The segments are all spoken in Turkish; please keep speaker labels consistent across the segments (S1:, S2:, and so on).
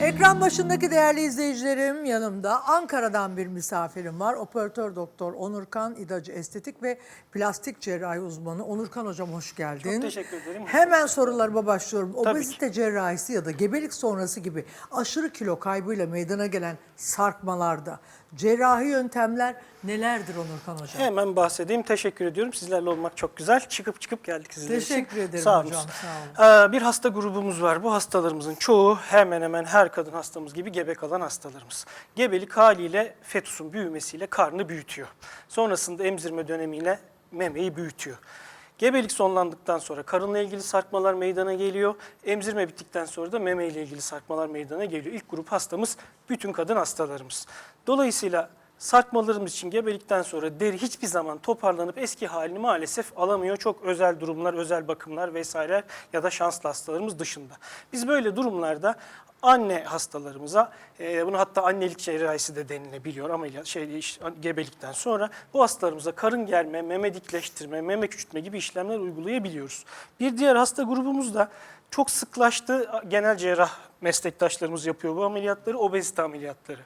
S1: Ekran başındaki değerli izleyicilerim yanımda Ankara'dan bir misafirim var. Operatör doktor Onurkan İdacı estetik ve plastik cerrahi uzmanı. Onurkan hocam hoş geldin.
S2: Çok teşekkür ederim.
S1: Hemen sorularıma başlıyorum.
S2: Tabii
S1: Obezite cerrahisi ya da gebelik sonrası gibi aşırı kilo kaybıyla meydana gelen sarkmalarda cerrahi yöntemler nelerdir Onurkan hocam?
S2: Hemen bahsedeyim. Teşekkür ediyorum. Sizlerle olmak çok güzel. Çıkıp çıkıp geldik sizler için.
S1: Teşekkür ederim
S2: Sağ olun.
S1: hocam, sağ
S2: Ee, bir hasta grubumuz var. Bu hastalarımızın çoğu hemen hemen her kadın hastamız gibi gebe kalan hastalarımız. Gebelik haliyle fetusun büyümesiyle karnı büyütüyor. Sonrasında emzirme dönemiyle memeyi büyütüyor. Gebelik sonlandıktan sonra karınla ilgili sarkmalar meydana geliyor. Emzirme bittikten sonra da meme ile ilgili sarkmalar meydana geliyor. İlk grup hastamız bütün kadın hastalarımız. Dolayısıyla sarkmalarımız için gebelikten sonra deri hiçbir zaman toparlanıp eski halini maalesef alamıyor. Çok özel durumlar, özel bakımlar vesaire ya da şanslı hastalarımız dışında. Biz böyle durumlarda anne hastalarımıza, e, bunu hatta annelik cerrahisi de denilebiliyor ameliyat şey gebelikten sonra bu hastalarımıza karın germe, meme dikleştirme, meme küçültme gibi işlemler uygulayabiliyoruz. Bir diğer hasta grubumuz da çok sıklaştı. Genel cerrah meslektaşlarımız yapıyor bu ameliyatları, obezite ameliyatları.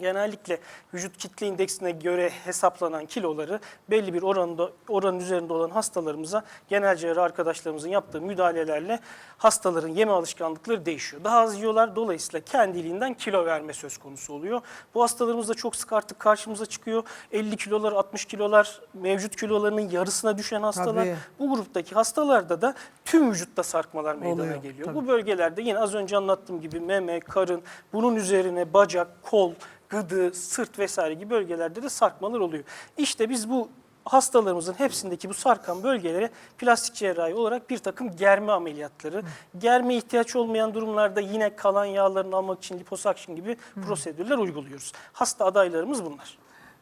S2: Genellikle vücut kitle indeksine göre hesaplanan kiloları belli bir oranda oranın üzerinde olan hastalarımıza genel cerrah arkadaşlarımızın yaptığı müdahalelerle hastaların yeme alışkanlıkları değişiyor. Daha az yiyorlar dolayısıyla kendiliğinden kilo verme söz konusu oluyor. Bu hastalarımız da çok sık artık karşımıza çıkıyor. 50 kilolar, 60 kilolar, mevcut kilolarının yarısına düşen hastalar.
S1: Tabii.
S2: Bu gruptaki hastalarda da tüm vücutta sarkmalar meydana
S1: Oluyor,
S2: geliyor.
S1: tabii.
S2: Bu bölgelerde yine az önce anlattığım gibi meme, karın, bunun üzerine bacak, kol, gıdı, sırt vesaire gibi bölgelerde de sarkmalar oluyor. İşte biz bu hastalarımızın hepsindeki bu sarkan bölgelere plastik cerrahi olarak bir takım germe ameliyatları, germe ihtiyaç olmayan durumlarda yine kalan yağlarını almak için liposuction gibi prosedürler uyguluyoruz. Hasta adaylarımız bunlar.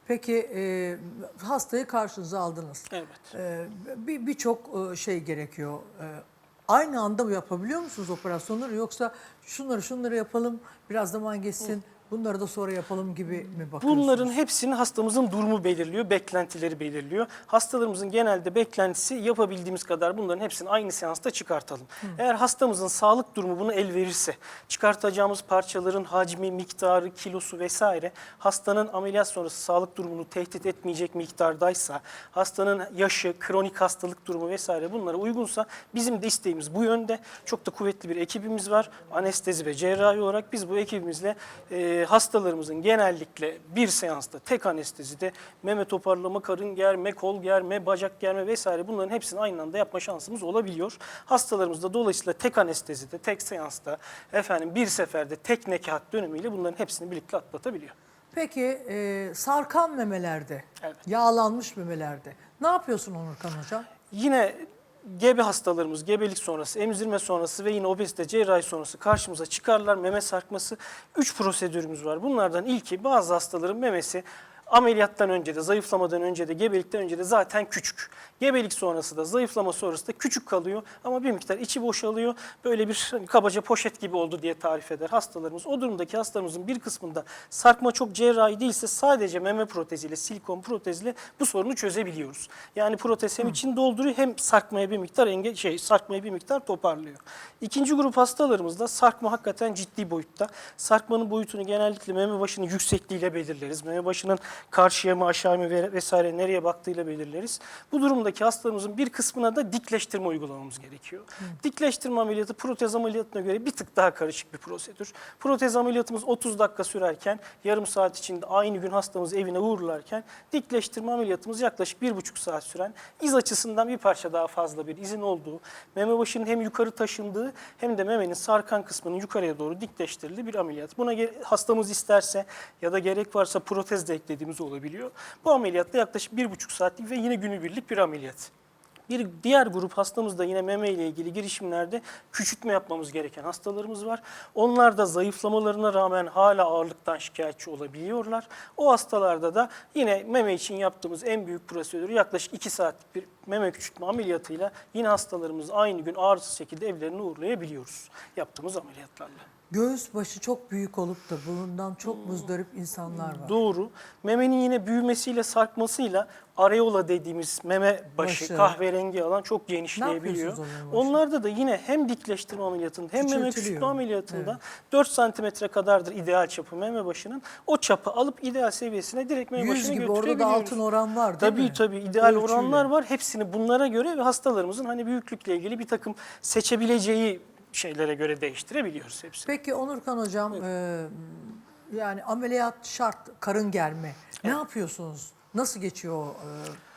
S1: Peki e, hastayı karşınıza aldınız.
S2: Evet.
S1: Bir birçok e, şey gerekiyor. Ee, Aynı anda yapabiliyor musunuz operasyonları yoksa şunları şunları yapalım biraz zaman geçsin bunları da sonra yapalım gibi mi bakıyorsunuz?
S2: Bunların hepsini hastamızın durumu belirliyor, beklentileri belirliyor. Hastalarımızın genelde beklentisi yapabildiğimiz kadar bunların hepsini aynı seansta çıkartalım. Eğer hastamızın sağlık durumu bunu el verirse, çıkartacağımız parçaların hacmi, miktarı, kilosu vesaire hastanın ameliyat sonrası sağlık durumunu tehdit etmeyecek miktardaysa, hastanın yaşı, kronik hastalık durumu vesaire bunlara uygunsa bizim de isteğimiz bu yönde. Çok da kuvvetli bir ekibimiz var. Anestezi ve cerrahi olarak biz bu ekibimizle e, hastalarımızın genellikle bir seansta tek anestezide meme toparlama, karın germe, kol germe, bacak germe vesaire bunların hepsini aynı anda yapma şansımız olabiliyor. Hastalarımız da dolayısıyla tek anestezide, tek seansta, efendim bir seferde tek nekat dönemiyle bunların hepsini birlikte atlatabiliyor.
S1: Peki e, sarkan memelerde,
S2: Evet.
S1: yağlanmış memelerde ne yapıyorsun Onurkan Hocam?
S2: Yine gebe hastalarımız gebelik sonrası, emzirme sonrası ve yine obezite cerrahi sonrası karşımıza çıkarlar. Meme sarkması. Üç prosedürümüz var. Bunlardan ilki bazı hastaların memesi ameliyattan önce de, zayıflamadan önce de, gebelikten önce de zaten küçük. Gebelik sonrası da, zayıflama sonrası da küçük kalıyor ama bir miktar içi boşalıyor. Böyle bir hani kabaca poşet gibi oldu diye tarif eder hastalarımız. O durumdaki hastalarımızın bir kısmında sarkma çok cerrahi değilse sadece meme proteziyle, silikon protezle bu sorunu çözebiliyoruz. Yani protez hem içini dolduruyor hem sarkmaya bir miktar enge şey sarkmaya bir miktar toparlıyor. İkinci grup hastalarımızda sarkma hakikaten ciddi boyutta. Sarkmanın boyutunu genellikle meme başının yüksekliğiyle belirleriz. Meme başının karşıya mı aşağı mı ve- vesaire nereye baktığıyla belirleriz. Bu durumdaki hastalarımızın bir kısmına da dikleştirme uygulamamız gerekiyor. Dikleştirme ameliyatı protez ameliyatına göre bir tık daha karışık bir prosedür. Protez ameliyatımız 30 dakika sürerken yarım saat içinde aynı gün hastamızı evine uğurlarken dikleştirme ameliyatımız yaklaşık bir buçuk saat süren iz açısından bir parça daha fazla bir izin olduğu, meme başının hem yukarı taşındığı hem de memenin sarkan kısmının yukarıya doğru dikleştirildiği bir ameliyat. Buna hastamız isterse ya da gerek varsa protez de eklediğimiz olabiliyor. Bu ameliyatta yaklaşık bir buçuk saatlik ve yine günübirlik bir ameliyat. Bir diğer grup hastamız da yine meme ile ilgili girişimlerde küçültme yapmamız gereken hastalarımız var. Onlar da zayıflamalarına rağmen hala ağırlıktan şikayetçi olabiliyorlar. O hastalarda da yine meme için yaptığımız en büyük prosedürü yaklaşık 2 saatlik bir meme küçültme ameliyatıyla yine hastalarımızı aynı gün ağrısız şekilde evlerine uğurlayabiliyoruz yaptığımız ameliyatlarla.
S1: Göğüs başı çok büyük olup da bundan çok muzdarip insanlar var.
S2: Doğru. Memenin yine büyümesiyle sarkmasıyla areola dediğimiz meme başı,
S1: Başı.
S2: kahverengi alan çok genişleyebiliyor.
S1: yapıyorsunuz onların başına?
S2: Onlarda da yine hem dikleştirme ameliyatında hem meme
S1: Küçültülüyor.
S2: küçültme ameliyatında 4 santimetre kadardır ideal çapı meme başının. O çapı alıp ideal seviyesine direkt meme
S1: 100
S2: başına
S1: gibi orada da
S2: götürebiliyoruz.
S1: altın oran var değil
S2: Tabii
S1: mi?
S2: tabii ideal
S1: Ölçüyle.
S2: oranlar var. Hepsini bunlara göre ve hastalarımızın hani büyüklükle ilgili bir takım seçebileceği şeylere göre değiştirebiliyoruz hepsini.
S1: Peki Onurkan Hocam e, yani ameliyat şart karın germe. Ne yapıyorsunuz? Nasıl geçiyor o, e,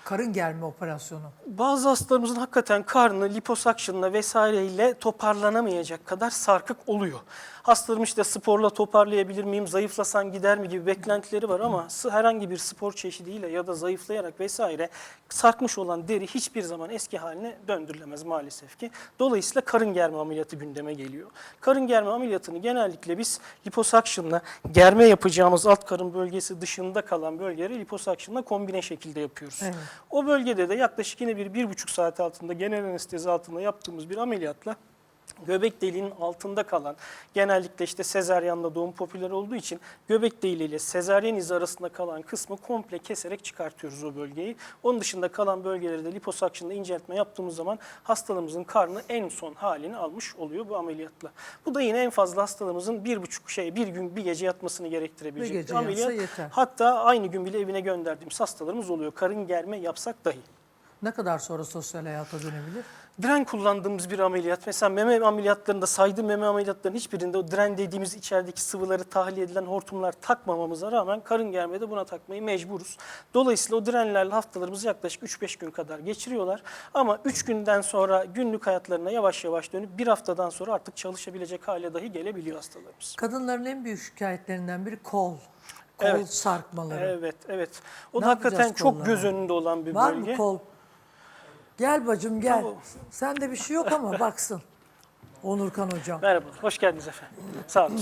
S1: karın germe operasyonu?
S2: Bazı hastalarımızın hakikaten karnı liposuction'la vesaireyle toparlanamayacak kadar sarkık oluyor. Hastalarım işte sporla toparlayabilir miyim, zayıflasan gider mi gibi beklentileri var ama herhangi bir spor çeşidiyle ya da zayıflayarak vesaire sarkmış olan deri hiçbir zaman eski haline döndürülemez maalesef ki. Dolayısıyla karın germe ameliyatı gündeme geliyor. Karın germe ameliyatını genellikle biz liposuction'la germe yapacağımız alt karın bölgesi dışında kalan bölgeleri liposuction'la kombine şekilde yapıyoruz.
S1: Evet.
S2: O bölgede de yaklaşık yine bir, bir buçuk saat altında genel anestezi altında yaptığımız bir ameliyatla göbek deliğinin altında kalan genellikle işte sezaryenle doğum popüler olduğu için göbek deliği ile sezaryen izi arasında kalan kısmı komple keserek çıkartıyoruz o bölgeyi. Onun dışında kalan bölgeleri de liposuction'la inceltme yaptığımız zaman hastalığımızın karnı en son halini almış oluyor bu ameliyatla. Bu da yine en fazla hastalığımızın bir buçuk şey bir gün bir gece yatmasını gerektirebilecek
S1: Bir
S2: bir,
S1: gece yatsa
S2: ameliyat.
S1: yeter.
S2: Hatta aynı gün bile evine gönderdiğimiz hastalarımız oluyor. Karın germe yapsak dahi.
S1: Ne kadar sonra sosyal hayata dönebilir?
S2: Dren kullandığımız bir ameliyat. Mesela meme ameliyatlarında saydığım meme ameliyatlarının hiçbirinde o dren dediğimiz içerideki sıvıları tahliye edilen hortumlar takmamamıza rağmen karın germede buna takmayı mecburuz. Dolayısıyla o drenlerle haftalarımızı yaklaşık 3-5 gün kadar geçiriyorlar. Ama 3 günden sonra günlük hayatlarına yavaş yavaş dönüp bir haftadan sonra artık çalışabilecek hale dahi gelebiliyor hastalarımız.
S1: Kadınların en büyük şikayetlerinden biri kol. Kol
S2: Evet.
S1: sarkmaları.
S2: Evet, evet. O
S1: Ne
S2: da hakikaten çok
S1: kollara?
S2: göz önünde olan bir
S1: Var
S2: bölge.
S1: mı kol? Gel bacım gel.
S2: Tamam.
S1: Sende bir şey yok ama baksın. Onurkan Hocam.
S2: Merhaba, hoş geldiniz efendim. Sağ olun.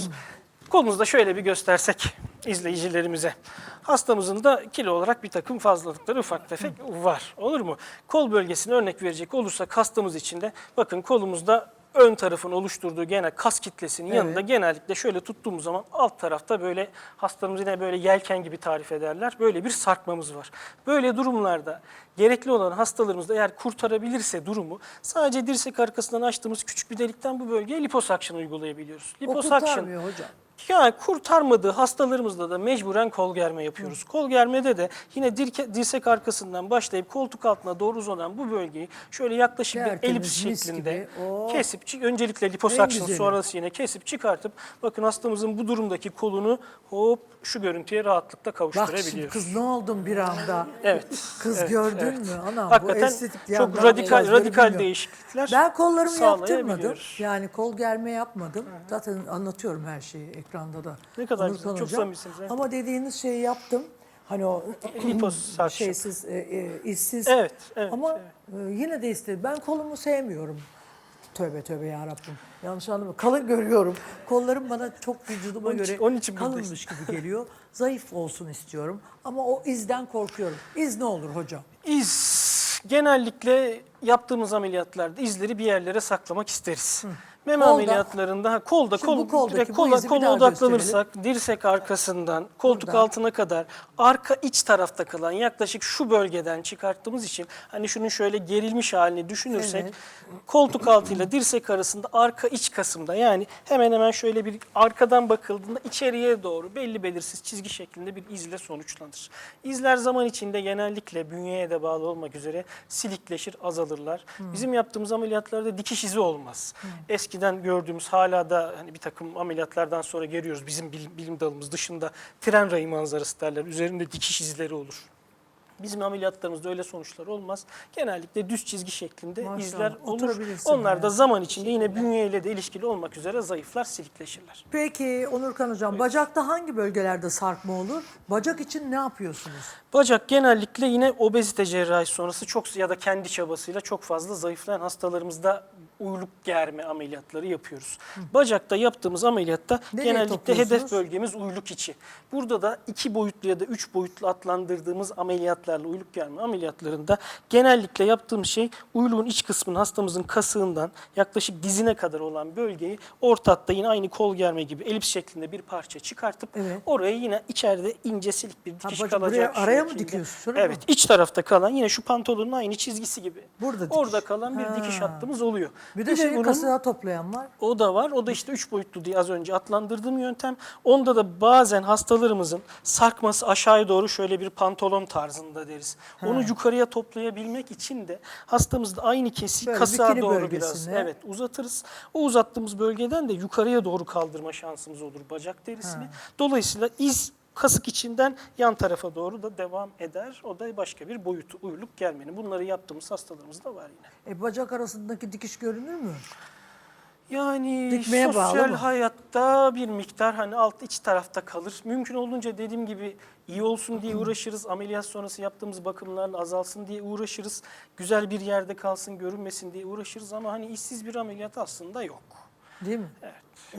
S2: Kolumuzu da şöyle bir göstersek izleyicilerimize. Hastamızın da kilo olarak bir takım fazlalıkları ufak tefek var. Olur mu? Kol bölgesine örnek verecek olursak hastamız için de bakın kolumuzda ön tarafın oluşturduğu genel kas kitlesinin
S1: Evet.
S2: yanında genellikle şöyle tuttuğumuz zaman alt tarafta böyle hastamız yine böyle yelken gibi tarif ederler. Böyle bir sarkmamız var. Böyle durumlarda gerekli olan hastalarımızda eğer kurtarabilirse durumu sadece dirsek arkasından açtığımız küçük bir delikten bu bölgeye liposuction uygulayabiliyoruz.
S1: O
S2: Liposuction
S1: kurtarmıyor hocam.
S2: Yani kurtarmadığı hastalarımızda da mecburen kol germe yapıyoruz. Kol germede de yine dirke, dirsek arkasından başlayıp koltuk altına doğru uzanan bu bölgeyi şöyle yaklaşık bir
S1: Tertemiz,
S2: elips
S1: mis
S2: şeklinde
S1: gibi. Oh.
S2: kesip çı- öncelikle liposuction
S1: güzeli.
S2: sonrası yine kesip çıkartıp bakın hastamızın bu durumdaki kolunu hop şu görüntüye rahatlıkla
S1: Bak şimdi
S2: kavuşturabiliyoruz.
S1: kız ne oldum bir anda.
S2: Evet.
S1: Kız
S2: evet,
S1: gördün
S2: evet.
S1: mü? Anam bu
S2: Hakikaten
S1: estetik ya,
S2: çok radikal radikal
S1: bilmiyorum.
S2: değişiklikler.
S1: Ben kollarımı yaptırmadım.
S2: sağlayabiliyoruz.
S1: Yani kol germe yapmadım. Zaten anlatıyorum her şeyi ekranda da.
S2: Ne kadar güzel, çok evet.
S1: Ama dediğiniz şeyi yaptım. Hani o
S2: Liposuction.
S1: şeysiz, e, e, işsiz.
S2: Evet, evet,
S1: Ama e, yine de istedim. Ben kolumu sevmiyorum. Tövbe tövbe ya Rabbim. Yanlış anlama. Kalın görüyorum. Kollarım bana çok vücuduma
S2: Onun için-
S1: göre
S2: onun için
S1: kalınmış gibi geliyor. Zayıf olsun istiyorum. Ama o izden korkuyorum. İz ne olur hocam?
S2: İz genellikle yaptığımız ameliyatlarda izleri bir yerlere saklamak isteriz. Meme
S1: Kolda.
S2: ameliyatlarında ha, kolda kol
S1: koldaki
S2: direkt kola, kola odaklanırsak dirsek arkasından koltuk
S1: Buradan.
S2: altına kadar arka iç tarafta kalan yaklaşık şu bölgeden çıkarttığımız için hani şunun şöyle gerilmiş halini düşünürsek
S1: Evet.
S2: koltuk altıyla dirsek arasında arka iç kasımda yani hemen hemen şöyle bir arkadan bakıldığında içeriye doğru belli belirsiz çizgi şeklinde bir izle sonuçlanır. İzler zaman içinde genellikle bünyeye de bağlı olmak üzere silikleşir, azalırlar. Bizim yaptığımız ameliyatlarda dikiş izi olmaz. Eskiden gördüğümüz hala da hani bir takım ameliyatlardan sonra görüyoruz bizim bilim, bilim dalımız dışında tren rayı manzarası derler. Üzerinde dikiş izleri olur. Bizim ameliyatlarımızda öyle sonuçlar olmaz. Genellikle düz çizgi şeklinde
S1: Maşallah,
S2: izler olur. Onlar da
S1: yani.
S2: zaman içinde yine bünyeyle de ilişkili olmak üzere zayıflar, silikleşirler.
S1: Peki Onurkan Hocam bacakta hangi bölgelerde sarkma olur? Bacak için ne yapıyorsunuz?
S2: Bacak genellikle yine obezite cerrahi sonrası çok ya da kendi çabasıyla çok fazla zayıflayan hastalarımızda uyluk germe ameliyatları yapıyoruz. Bacakta yaptığımız ameliyatta
S1: Nereye
S2: genellikle hedef bölgemiz uyluk içi. Burada da iki boyutlu ya da üç boyutlu adlandırdığımız ameliyatlarla uyluk germe ameliyatlarında genellikle yaptığımız şey uyluğun iç kısmını hastamızın kasığından yaklaşık dizine kadar olan bölgeyi orta hatta yine aynı kol germe gibi elips şeklinde bir parça çıkartıp
S1: Evet.
S2: oraya yine içeride ince silik bir dikiş
S1: bacak-
S2: kalacak
S1: buraya araya mı dikiyorsun? Şuraya
S2: Evet
S1: mı?
S2: iç tarafta kalan yine şu pantolonun aynı çizgisi gibi.
S1: Burada dikiş.
S2: Orada kalan bir dikiş
S1: Ha.
S2: hattımız oluyor.
S1: Bir de şeyi
S2: bunun-
S1: kasığa toplayan var.
S2: o da var. O da işte üç boyutlu diye az önce adlandırdığım yöntem. Onda da bazen hastalarımızın sarkması aşağıya doğru şöyle bir pantolon tarzında deriz. Onu yukarıya toplayabilmek için de hastamızda aynı kesiyi
S1: Böyle
S2: doğru biraz evet uzatırız. O uzattığımız bölgeden de yukarıya doğru kaldırma şansımız olur bacak derisini. Dolayısıyla iz kasık içinden yan tarafa doğru da devam eder. O da başka bir boyutu, uyruluk gelmeni. Bunları yaptığımız hastalarımızda var yine.
S1: E, bacak arasındaki dikiş görünür mü?
S2: Yani
S1: Dikmeye
S2: sosyal hayatta bir miktar hani alt iç tarafta kalır. Mümkün olduğunca dediğim gibi iyi olsun diye uğraşırız. Ameliyat sonrası yaptığımız bakımlarla azalsın diye uğraşırız. Güzel bir yerde kalsın, görünmesin diye uğraşırız ama hani işsiz bir ameliyat aslında yok.
S1: Değil mi?
S2: Evet.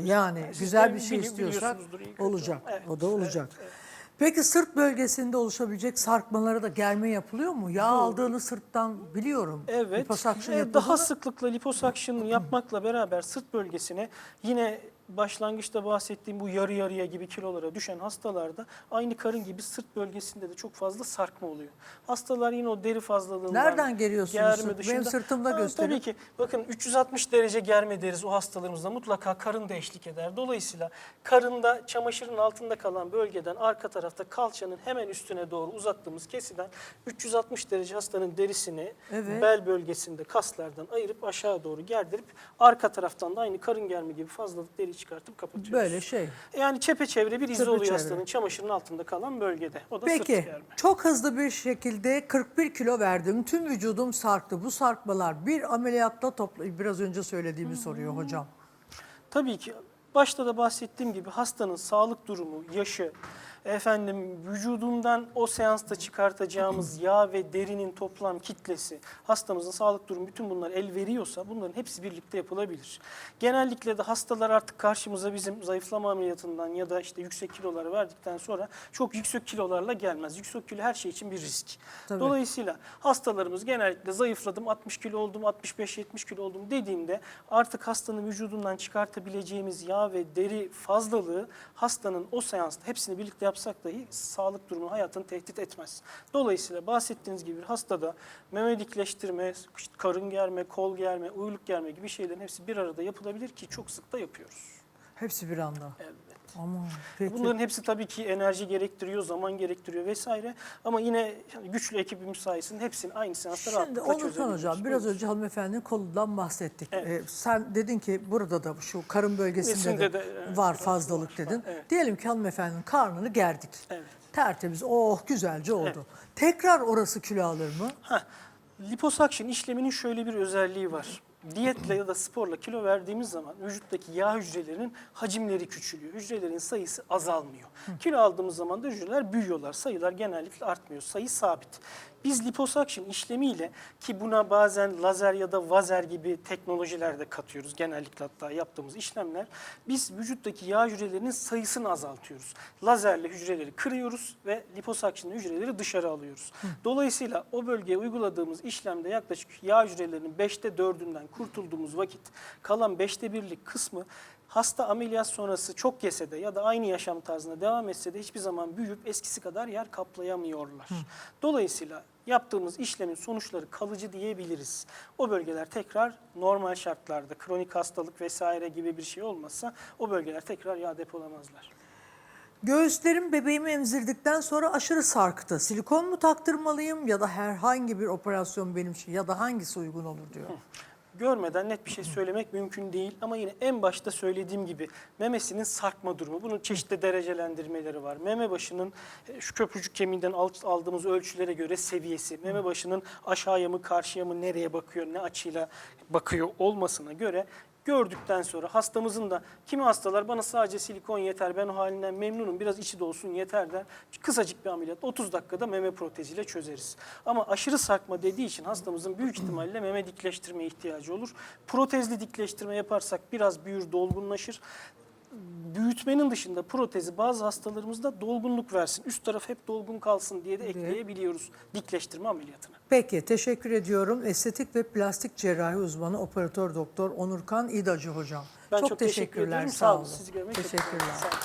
S1: Yani
S2: Siz
S1: güzel bir şey
S2: bili-
S1: istiyorsak olacak.
S2: Evet,
S1: O da olacak.
S2: evet, evet.
S1: Peki sırt bölgesinde oluşabilecek sarkmalara da germe yapılıyor mu? Yağ aldığını sırttan biliyorum.
S2: Evet.
S1: Liposuction
S2: e, daha
S1: mı?
S2: sıklıkla liposuction yapmakla beraber sırt bölgesine yine başlangıçta bahsettiğim bu yarı yarıya gibi kilolara düşen hastalarda aynı karın gibi sırt bölgesinde de çok fazla sarkma oluyor. Hastalar yine o deri fazlalığından
S1: Nereden geriyorsunuz
S2: germe
S1: sırt? Benim sırtımda
S2: Ha,
S1: gösterin.
S2: Tabii ki. Bakın 360 derece germe deriz o hastalarımızda mutlaka karın da eşlik eder. Dolayısıyla karında çamaşırın altında kalan bölgeden arka tarafta kalçanın hemen üstüne doğru uzattığımız kesiden 360 derece hastanın derisini
S1: Evet.
S2: bel bölgesinde kaslardan ayırıp aşağı doğru gerdirip arka taraftan da aynı karın germe gibi fazlalık deri çıkartıp kapatıyoruz.
S1: Böyle şey.
S2: Yani çepeçevre bir izi oluyor hastanın çamaşırın altında kalan bölgede. O da sırt
S1: Peki çok hızlı bir şekilde 41 kilo verdim. Tüm vücudum sarktı. Bu sarkmalar bir ameliyatla topla biraz önce söylediğimi soruyor hocam.
S2: Tabii ki başta da bahsettiğim gibi hastanın sağlık durumu, yaşı, efendim vücudundan o seansta çıkartacağımız yağ ve derinin toplam kitlesi, hastamızın sağlık durumu bütün bunlar el veriyorsa bunların hepsi birlikte yapılabilir. Genellikle de hastalar artık karşımıza bizim zayıflama ameliyatından ya da işte yüksek kiloları verdikten sonra çok yüksek kilolarla gelmez. Yüksek kilo her şey için bir risk.
S1: Tabii.
S2: Dolayısıyla hastalarımız genellikle zayıfladım, 60 kilo oldum, 65-70 kilo oldum dediğinde artık hastanın vücudundan çıkartabileceğimiz yağ ve deri fazlalığı hastanın o seansta hepsini birlikte yapsak dahi sağlık durumunu, hayatını tehdit etmez. Dolayısıyla bahsettiğiniz gibi bir hastada meme dikleştirme, karın germe, kol germe, uyluk germe gibi şeylerin hepsi bir arada yapılabilir ki çok sık da yapıyoruz.
S1: Hepsi bir anda.
S2: Evet.
S1: Aman peki.
S2: Bunların hepsi tabii ki enerji gerektiriyor, zaman gerektiriyor vesaire. Ama yine güçlü ekibimiz sayesinde hepsini aynı seansta
S1: Şimdi
S2: rahatlıkla çözebiliyoruz.
S1: Hocam biraz önce hanımefendinin kolundan bahsettik.
S2: Evet.
S1: Ee, sen dedin ki burada da şu karın bölgesinde de,
S2: de, evet,
S1: var fazlalık
S2: var,
S1: dedin.
S2: evet.
S1: Diyelim ki hanımefendinin karnını gerdik.
S2: Evet.
S1: Tertemiz, oh güzelce oldu. Tekrar orası kilo alır mı?
S2: Heh, liposuction işleminin şöyle bir özelliği var. Diyetle ya da sporla kilo verdiğimiz zaman vücuttaki yağ hücrelerinin hacimleri küçülüyor. Hücrelerin sayısı azalmıyor. Kilo aldığımız zaman da hücreler büyüyorlar. Sayılar genellikle artmıyor. Sayı sabit. Biz liposuction işlemiyle ki buna bazen lazer ya da vazer gibi teknolojiler de katıyoruz. Genellikle hatta yaptığımız işlemler. Biz vücuttaki yağ hücrelerinin sayısını azaltıyoruz. Lazerle hücreleri kırıyoruz ve liposuction hücreleri dışarı alıyoruz. Dolayısıyla o bölgeye uyguladığımız işlemde yaklaşık yağ hücrelerinin 5'te 4'ünden kurtulduğumuz vakit kalan 5'te 1'lik kısmı hasta ameliyat sonrası çok yese de ya da aynı yaşam tarzına devam etse de hiçbir zaman büyüyüp eskisi kadar yer kaplayamıyorlar. Dolayısıyla yaptığımız işlemin sonuçları kalıcı diyebiliriz. O bölgeler tekrar normal şartlarda kronik hastalık vesaire gibi bir şey olmazsa o bölgeler tekrar yağ depolamazlar.
S1: Göğüslerim bebeğimi emzirdikten sonra aşırı sarktı. Silikon mu taktırmalıyım ya da herhangi bir operasyon benim için ya da hangisi uygun olur diyor.
S2: Görmeden net bir şey söylemek mümkün değil ama yine en başta söylediğim gibi memesinin sarkma durumu. Bunun çeşitli derecelendirmeleri var. Meme başının e, şu köprücük kemiğinden al- aldığımız ölçülere göre seviyesi, meme başının aşağıya mı karşıya mı nereye bakıyor, ne açıyla bakıyor olmasına göre gördükten sonra hastamızın da kimi hastalar bana sadece silikon yeter ben o halinden memnunum biraz içi dolsun yeter der. Kısacık bir ameliyat 30 dakikada meme proteziyle çözeriz. Ama aşırı sarkma dediği için hastamızın büyük ihtimalle meme dikleştirmeye ihtiyacı olur. Protezli dikleştirme yaparsak biraz büyür dolgunlaşır büyütmenin dışında protezi bazı hastalarımızda dolgunluk versin. Üst taraf hep dolgun kalsın diye de ekleyebiliyoruz dikleştirme ameliyatına.
S1: Peki teşekkür ediyorum. Estetik ve plastik cerrahi uzmanı operatör doktor Onurkan İdacı hocam.
S2: Ben
S1: çok,
S2: teşekkür
S1: teşekkürler.
S2: ederim.
S1: Sağ
S2: olun. Sizi görmek.
S1: Teşekkürler.
S2: Sağ olun.